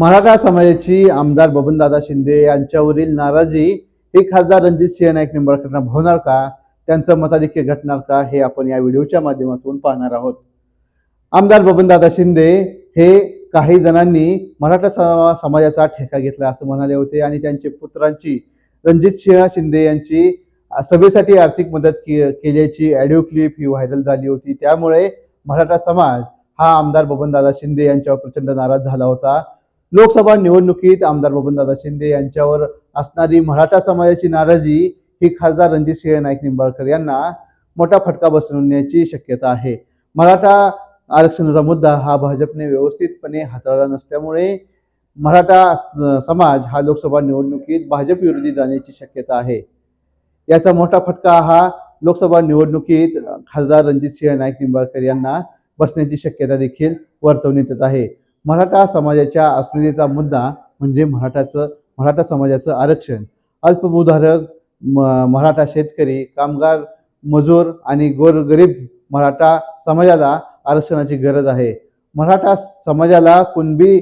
मराठा समाजाची आमदार बबनदादा शिंदे यांच्यावरील नाराजी ही खासदार रणजित सिंह नाईक निंबाळकरांना भावणार का? त्यांचं मताधिक्य घटणार का? हे आपण या व्हिडिओच्या माध्यमातून पाहणार आहोत. आमदार बबनदादा शिंदे हे काही जणांनी मराठा समा- समाजाचा ठेका घेतला असं म्हणाले होते आणि त्यांचे पुत्रांची रणजित सिंह शिंदे यांची सभेसाठी आर्थिक मदत के- केल्याची ऑडिओ क्लिप ही व्हायरल झाली होती. त्यामुळे मराठा समाज हा आमदार बबनदादा शिंदे यांच्यावर प्रचंड नाराज झाला होता. लोकसभा निवडणुकीत आमदार बबनदादा शिंदे यांच्यावर असणारी मराठा समाजाची नाराजी ही खासदार रणजित सिंह नाईक निंबाळकर यांना मोठा फटका बसवण्याची शक्यता आहे. मराठा आरक्षणाचा मुद्दा हा भाजपने व्यवस्थितपणे हाताळला नसल्यामुळे मराठा स- समाज हा लोकसभा निवडणुकीत भाजप विरोधी जाण्याची शक्यता आहे. याचा मोठा फटका हा लोकसभा निवडणुकीत खासदार रणजित सिंह नाईक निंबाळकर यांना बसण्याची शक्यता देखील वर्तवण्यात येत आहे. मराठा समाजाच्या अस्मितेचा मुद्दा म्हणजे मराठाचं मराठा समाजाचं आरक्षण. अल्पभूधारक म- मराठा शेतकरी कामगार मजूर आणि गोरगरीब मराठा समाजाला आरक्षणाची गरज आहे. मराठा समाजाला कुणबी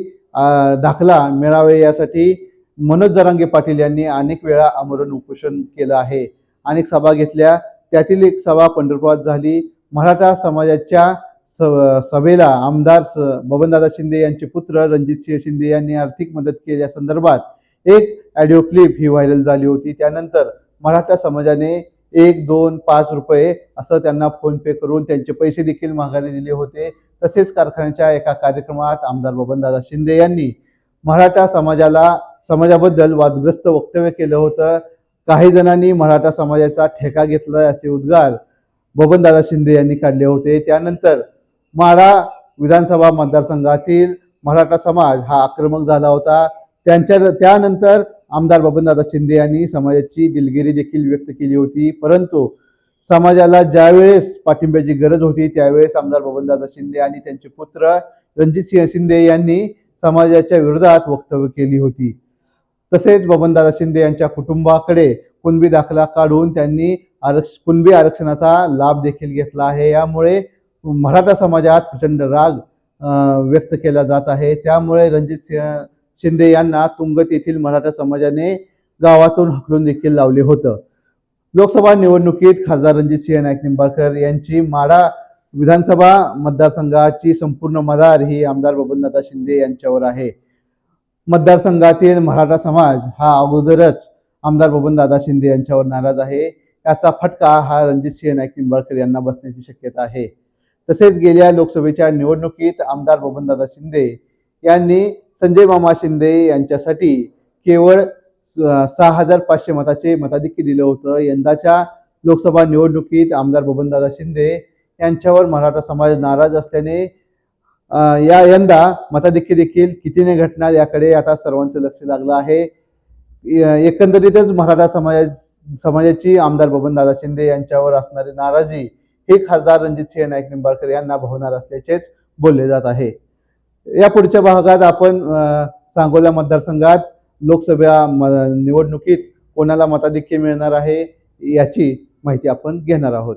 दाखला मिळावे यासाठी मनोज जरांगे पाटील यांनी अनेक वेळा आमरण उपोषण केलं आहे. अनेक सभा घेतल्या. त्यातील एक सभा पंढरपुरात झाली. मराठा समाजाच्या सभेला आमदार स- बबनदादा शिंदे यांचे पुत्र रणजितसिंह शिंदे यांनी आर्थिक मदत केल्या संदर्भात एक ऑडिओ क्लिप ही व्हायरल झाली होती. त्यानंतर मराठा समाजाने एक दोन पाच रुपये असं त्यांना फोनपे करून त्यांचे पैसे देखील माघारी दिले होते. तसेच कारखान्याच्या एका कार्यक्रमात आमदार बबनदादा शिंदे यांनी मराठा समाजाला समाजाबद्दल वादग्रस्त वक्तव्य केलं होतं. काही जणांनी मराठा समाजाचा ठेका घेतला असे उद्गार बबनदादा शिंदे यांनी काढले होते. त्यानंतर माढा विधानसभा मतदारसंघातील मराठा समाज हा आक्रमक झाला होता. त्यांच्या त्यानंतर आमदार बबनदादा शिंदे यांनी समाजाची दिलगिरी देखील व्यक्त केली होती. परंतु समाजाला ज्यावेळेस पाठिंब्याची गरज होती त्यावेळेस आमदार बबनदादा शिंदे आणि त्यांचे पुत्र रणजित सिंह शिंदे यांनी समाजाच्या विरोधात वक्तव्य केली होती. तसेच बबनदादा शिंदे यांच्या कुटुंबाकडे कुणबी दाखला काढून त्यांनी आरक्ष कुणबी आरक्षणाचा लाभ देखील घेतला आहे. यामुळे मराठा समाजात प्रचंड राग व्यक्त केला जात आहे. त्यामुळे रणजित सिंह शिंदे यांना तुंगत येथील मराठा समाजाने गावातून हकलून देखील लावले होतं. लोकसभा निवडणुकीत खासदार रणजित सिंह नाईक निंबाळकर यांची माडा विधानसभा मतदारसंघाची संपूर्ण मदार ही आमदार बबनदादा शिंदे यांच्यावर आहे. मतदारसंघातील मराठा समाज हा अगोदरच आमदार बबनदादा शिंदे यांच्यावर नाराज आहे. याचा फटका हा रणजित सिंह नाईक निंबाळकर यांना बसण्याची शक्यता आहे. तसेच गेल्या लोकसभेच्या निवडणुकीत आमदार बबनदादा शिंदे यांनी संजय मामा शिंदे यांच्यासाठी केवळ स- सहा हजार पाचशे मताचे मताधिक्य दिलं होतं. यंदाच्या लोकसभा निवडणुकीत आमदार बबनदादा शिंदे यांच्यावर मराठा समाज नाराज असल्याने या यंदा मताधिक्य देखील कितीने घटणार याकडे आता सर्वांचं लक्ष लागलं आहे. य- एकंदरीतच मराठा समाज समाजाची आमदार बबनदादा शिंदे यांच्यावर असणारी नाराजी हे खासदार रणजित सिंह नाईक निंबाळकर यांना भावणार असल्याचेच बोलले जात आहे. या पुढच्या भागात आपण सांगोला मतदारसंघात लोकसभा म- निवडणुकीत कोणाला मताधिक्य मिळणार आहे याची माहिती आपण घेणार आहोत.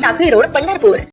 साखळी रोड पंढरपूर.